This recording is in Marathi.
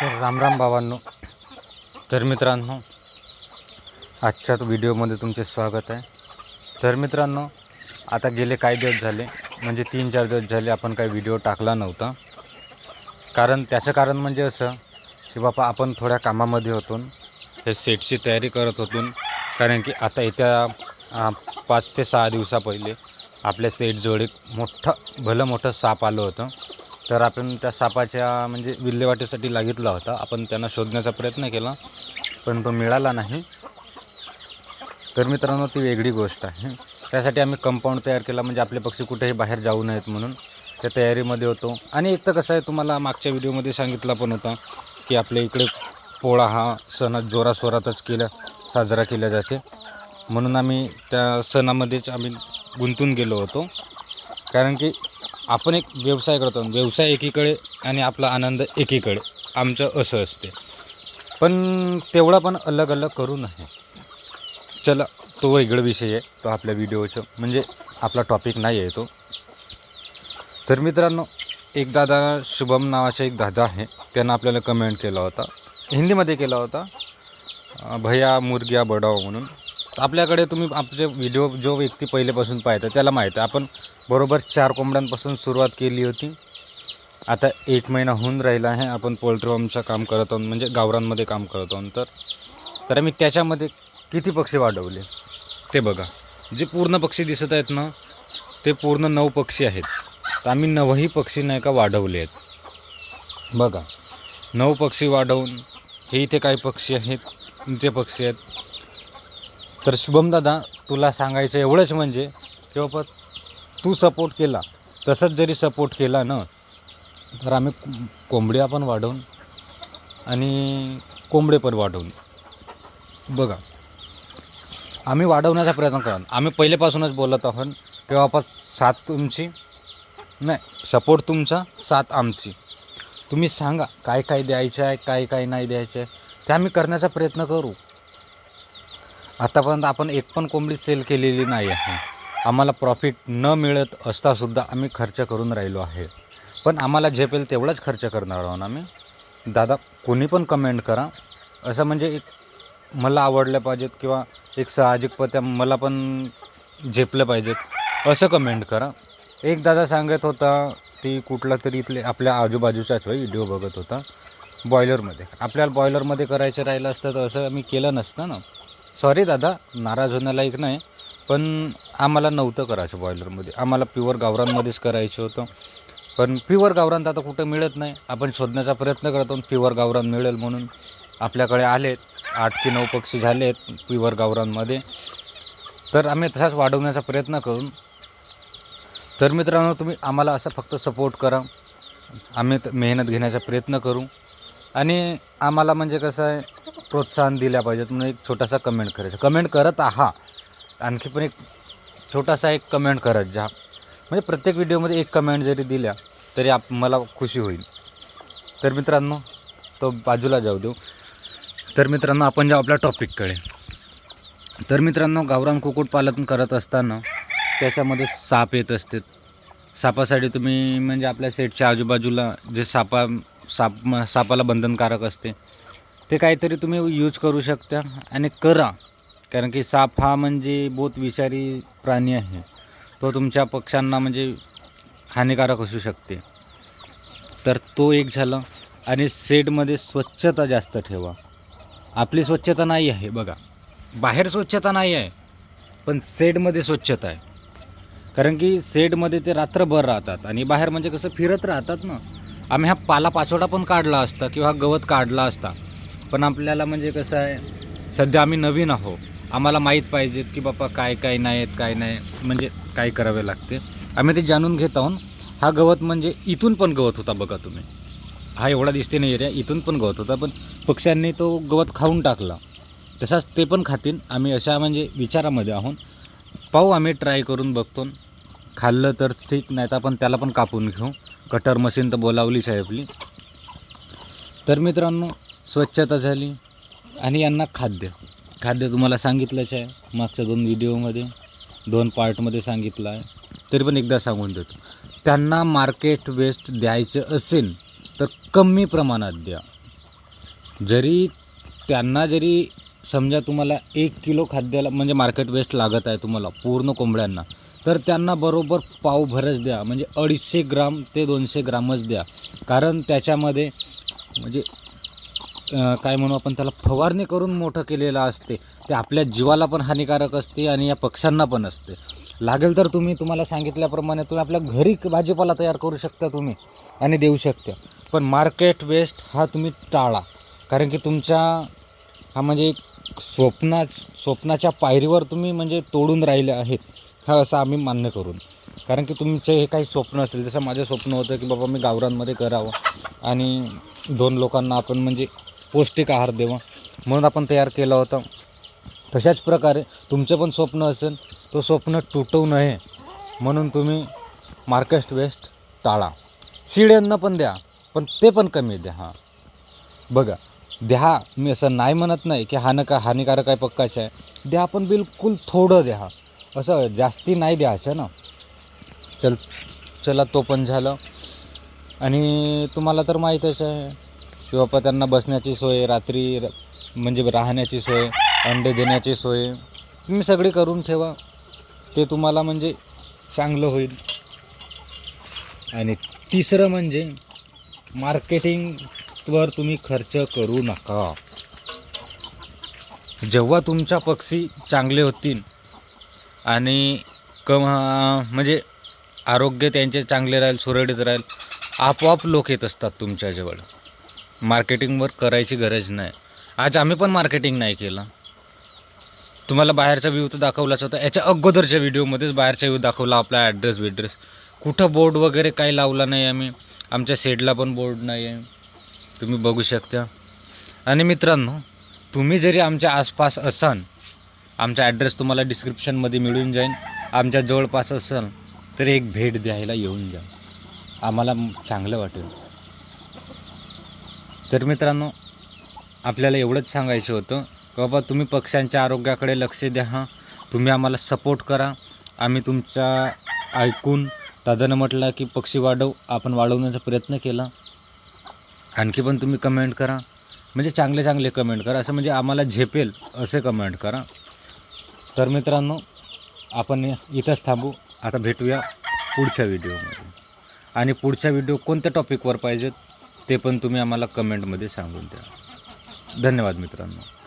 तर रामराम बाबांनो तर मित्रांनो आजच्या व्हिडिओमध्ये तुमचे स्वागत आहे. तर मित्रांनो आता गेले काही दिवस झाले म्हणजे तीन चार दिवस झाले आपण काही व्हिडिओ टाकला नव्हता. कारण त्याचं कारण म्हणजे असं की बापा आपण थोड्या कामामध्ये होतो. हे सेटची तयारी करत होतो. कारण की आता येत्या पाच ते सहा दिवसा पहिले आपल्या सेटजवळ एक मोठं भलं मोठं साप आलं होतं. तर आपण त्या सापाच्या म्हणजे विल्हेवाटीसाठी लागितला होता. आपण त्यांना शोधण्याचा प्रयत्न केला पण तो मिळाला नाही. तर मित्रांनो ती वेगळी गोष्ट आहे. त्यासाठी आम्ही कंपाऊंड तयार केला म्हणजे आपले पक्षी कुठेही बाहेर जाऊ नयेत म्हणून. त्या तयारीमध्ये होतो. आणि एक तर कसं आहे तुम्हाला मागच्या व्हिडिओमध्ये सांगितलं पण होता की आपल्या इकडे पोळा हा सण जोरासोरातच केला साजरा केला जाते. म्हणून आम्ही त्या सणामध्येच आम्ही गुंतून गेलो होतो. कारण की आपण एक व्यवसाय करतो. व्यवसाय एकीकडे आणि आपला आनंद एकीकडे. आमचं असं असते. पण तेवढा पण अलग अलग करू नये. चला तो वेगळा विषय आहे. तो आपल्या व्हिडिओचं. म्हणजे आपला टॉपिक नाही आहे तो. तर मित्रांनो एक दादा शुभम नावाचा एक दादा आहे. त्यानं आपल्याला कमेंट केला होता. हिंदीमध्ये केला होता. अं, भैया मुर्गिया बडाव म्हणून. आपल्याकडे तुम्ही आपले व्हिडिओ जो व्यक्ती पहिल्यापासून पाहता त्याला माहीत आहे. आपण बरोबर चार कोंबड्यांपासून सुरुवात केली होती. आता एक महिना होऊन राहिला आहे. आपण पोल्ट्री फार्मचं काम करत आहोत म्हणजे गावरांमध्ये काम करत आहोत. तर तर आम्ही त्याच्यामध्ये किती पक्षी वाढवले? ते बघा. जे पूर्ण पक्षी दिसत आहेत ना ते पूर्ण नऊ पक्षी आहेत. तर आम्ही नवही पक्षी नाही का वाढवले आहेत. बघा. नऊ पक्षी वाढवून हे इथे काही पक्षी आहेत ते पक्षी आहेत. तर शुभम दादा तुला सांगायचं एवढंच म्हणजे की बाबा तू सपोर्ट केला. तसंच जरी सपोर्ट केला ना तर आम्ही कोंबड्या पण वाढवून आणि कोंबडे पण वाढवून. बघा आम्ही वाढवण्याचा प्रयत्न करा. आम्ही पहिल्यापासूनच बोलत आहोत की बाबा सात तुमची नाही सपोर्ट तुमचा सात आमची. तुम्ही सांगा काय काय द्यायचं आहे काय काय नाही द्यायचं आहे ते आम्ही करण्याचा प्रयत्न करू. आतापर्यंत आपण एक पण कोंबडी सेल केलेली नाही आहे. आम्हाला प्रॉफिट न मिळत असतासुद्धा आम्ही खर्च करून राहिलो आहे. पण आम्हाला झेपेल तेवढाच खर्च करणार आहोत आम्ही. दादा कोणी पण कमेंट करा. असं म्हणजे एक मला आवडलं पाहिजेत किंवा एक साहजिकपत्या मला पण झेपलं पाहिजेत. असं कमेंट करा. एक दादा सांगत होता ती कुठला तरी इथले आपल्या आजूबाजूचाच व्हिडिओ बघत होता. बॉयलरमध्ये आपल्याला बॉयलरमध्ये करायचं राहिलं असतं तर असं मी केलं नसतं ना. सॉरी दादा नाराज होण्यालायक नाही पण आम्हाला नव्हतं करायचं बॉयलरमध्ये आम्हाला प्युअर गावरांमध्येच करायचं होतं. पण प्युअर गावरान तर आता कुठं मिळत नाही. आपण शोधण्याचा प्रयत्न करतो प्युअर गावरान मिळेल म्हणून. आपल्याकडे आलेत आठ की नऊ पक्षी झाले आहेत प्युअर गावरांमध्ये तर आम्ही तसाच वाढवण्याचा प्रयत्न करून. तर मित्रांनो तुम्ही आम्हाला असं फक्त सपोर्ट करा. आम्ही मेहनत घेण्याचा प्रयत्न करू. आणि आम्हाला म्हणजे कसं आहे प्रोत्साहन दिल्या पाहिजेत म्हणून एक छोटासा कमेंट करायचा कमेंट करत आहा. आणखी पण एक छोटासा एक कमेंट करत जा. म्हणजे प्रत्येक व्हिडिओमध्ये एक कमेंट जरी दिल्या तरी आप मला खुशी होईल. तर मित्रांनो तो बाजूला जाऊ देऊ. तर मित्रांनो आपण जाऊ आपल्या टॉपिककडे तर मित्रांनो गावरान कुक्कुटपालन करत असताना त्याच्यामध्ये साप येत असते सापासाठी तुम्ही म्हणजे आपल्या सेटच्या आजूबाजूला जे सापा साप सापाला बंधनकारक असते ते काहीतरी तुम्ही यूज करू शकता आणि करा. कारण की साप हा म्हणजे बहुत विषारी प्राणी आहे. तो तुमच्या पक्ष्यांना म्हणजे हानिकारक असू शकते. तर तो एक झाला आणि शेडमध्ये स्वच्छता जास्त ठेवा. आपली स्वच्छता नाही आहे बघा. बाहेर स्वच्छता नाही आहे पण सेडमध्ये स्वच्छता आहे. कारण की सेडमध्ये ते रात्रभर राहतात आणि बाहेर म्हणजे कसं फिरत राहतात ना. आम्ही हा पाला पाचोडा पण काढला असता किंवा गवत काढला असता. पण आपल्याला म्हणजे कसं आहे सध्या आम्ही नवीन आहो आम्हाला माहीत पाहिजेत की बाबा काय काय नाही आहेत काय नाही म्हणजे काय करावे लागते. आम्ही ते जाणून घेत आहोत. हा गवत म्हणजे इथून पण गवत होता बघा तुम्ही. हा एवढा दिसते नाही एरिया इथून पण गवत होता पण पक्ष्यांनी तो गवत खाऊन टाकला. तसाच ते पण खातील. आम्ही अशा म्हणजे विचारामध्ये आहोत. पाहू आम्ही ट्राय करून बघतो. खाल्लं तर ठीक नाही तर आपण त्याला पण कापून घेऊ. कटर मशीन तर बोलावलीच आहे आपली. तर मित्रांनो स्वच्छता झाली. आणि यांना खाद्य. खाद्य तुम्हाला सांगितलंच आहे. मागच्या दोन व्हिडिओमध्ये दोन पार्टमध्ये सांगितलं आहे. तरी पण एकदा सांगून देतो. त्यांना मार्केट वेस्ट द्यायचं असेल तर कमी प्रमाणात द्या. जरी त्यांना जरी समजा तुम्हाला एक किलो खाद्याला म्हणजे मार्केट वेस्ट लागत आहे तुम्हाला पूर्ण कोंबड्यांना तर त्यांना बरोबर पावभरच द्या. म्हणजे अडीचशे ग्राम ते दोनशे ग्रामच द्या. कारण त्याच्यामध्ये म्हणजे काय म्हणू आपण त्याला फवारणी करून मोठं केलेलं असते. ते आपल्या जीवाला पण हानिकारक असते आणि या पक्ष्यांना पण असते. लागेल तर तुम्ही तुम्हाला सांगितल्याप्रमाणे तुम्ही आपल्या घरी भाजीपाला तयार करू शकता तुम्ही आणि देऊ शकता. पण मार्केट वेस्ट हा तुम्ही टाळा. कारण की तुमच्या हा म्हणजे स्वप्ना स्वप्नाच्या पायरीवर तुम्ही म्हणजे तोडून राहिले आहेत हा असं आम्ही मान्य करून. कारण की तुमचे हे काही स्वप्न असेल जसं माझं स्वप्न होतं की बाबा मी गावरांमध्ये करावं आणि दोन लोकांना आपण म्हणजे पौष्टिक आहार द्यावा म्हणून आपण तयार केला होता. तशाच प्रकारे तुमचं पण स्वप्न असेल तो स्वप्न तुटवू नये म्हणून तुम्ही मार्केट वेस्ट टाळा. शिड्यांना पण द्या पण ते पण कमी द्या हां. बघा द्या मी असं नाही म्हणत नाही की हान का हानिकारक आहे पक्काचं आहे. द्या पण बिलकुल थोडं द्या. असं जास्ती नाही द्यायचं ना. चल चला तो पण झालं. आणि तुम्हाला तर माहीतच आहे. की बाबा त्यांना बसण्याची सोय रात्री म्हणजे राहण्याची सोय अंडे देण्याची सोय तुम्ही सगळी करून ठेवा. ते तुम्हाला म्हणजे चांगलं होईल. आणि तिसरं म्हणजे मार्केटिंगवर तुम्ही खर्च करू नका. जेव्हा तुमच्या पक्षी चांगले होतील आणि कम म्हणजे आरोग्य त्यांचे चांगले राहील सुरळीत राहील आपोआप लोक येत असतात तुमच्याजवळ मार्केटिंगवर करायची गरज नाही. आज आम्ही पण मार्केटिंग नाही केलं. तुम्हाला बाहेरचा व्ह्यू तर दाखवलाच होता. याच्या अगोदरच्या व्हिडिओमध्येच बाहेरचा व्ह्यू दाखवला आपला ॲड्रेस बिड्रेस. कुठं बोर्ड वगैरे काही लावला नाही आम्ही. आमच्या शेडला पण बोर्ड नाही आहे तुम्ही बघू शकता. आणि मित्रांनो तुम्ही जरी आमच्या आसपास असाल आमचा ॲड्रेस तुम्हाला डिस्क्रिप्शनमध्ये मिळून जाईल. आमच्या जवळपास असाल तर एक भेट द्यायला येऊन जा. आम्हाला चांगलं वाटेल. तर मित्रांनो आपल्याला एवढंच सांगायचं होतं की बाबा तुम्ही पक्ष्यांच्या आरोग्याकडे लक्ष द्या तुम्ही आम्हाला सपोर्ट करा. आम्ही तुमच्या ऐकून दादानं म्हटलं की पक्षी वाढव आपण वाढवण्याचा प्रयत्न केला. आणखी पण तुम्ही कमेंट करा. म्हणजे चांगले चांगले कमेंट करा. असं म्हणजे आम्हाला झेपेल असे कमेंट करा. तर मित्रांनो आपण इथंच थांबू. आता भेटूया पुढच्या व्हिडिओमध्ये आणि पुढचा व्हिडिओ कोणत्या टॉपिकवर पाहिजेत? ते पण तुम्ही आम्हाला कमेंटमध्ये सांगून द्या. धन्यवाद मित्रांनो.